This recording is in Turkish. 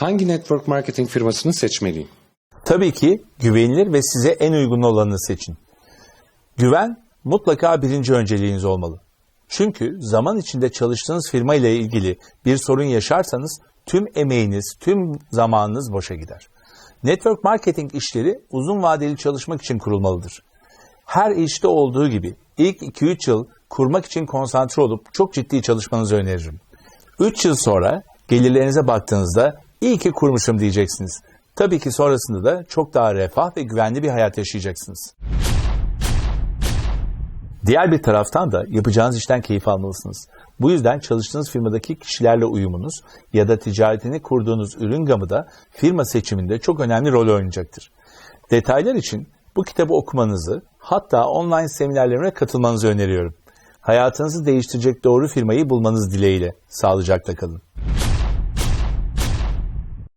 Hangi network marketing firmasını seçmeliyim? Tabii ki güvenilir ve size en uygun olanı seçin. Güven mutlaka birinci önceliğiniz olmalı. Çünkü zaman içinde çalıştığınız firma ile ilgili bir sorun yaşarsanız tüm emeğiniz, tüm zamanınız boşa gider. Network marketing işleri uzun vadeli çalışmak için kurulmalıdır. Her işte olduğu gibi ilk 2-3 yıl kurmak için konsantre olup çok ciddi çalışmanızı öneririm. 3 yıl sonra gelirlerinize baktığınızda iyi ki kurmuşum diyeceksiniz. Tabii ki sonrasında da çok daha refah ve güvenli bir hayat yaşayacaksınız. Diğer bir taraftan da yapacağınız işten keyif almalısınız. Bu yüzden çalıştığınız firmadaki kişilerle uyumunuz ya da ticaretini kurduğunuz ürün gamı da firma seçiminde çok önemli rol oynayacaktır. Detaylar için bu kitabı okumanızı hatta online seminerlerime katılmanızı öneriyorum. Hayatınızı değiştirecek doğru firmayı bulmanız dileğiyle. Sağlıcakla kalın.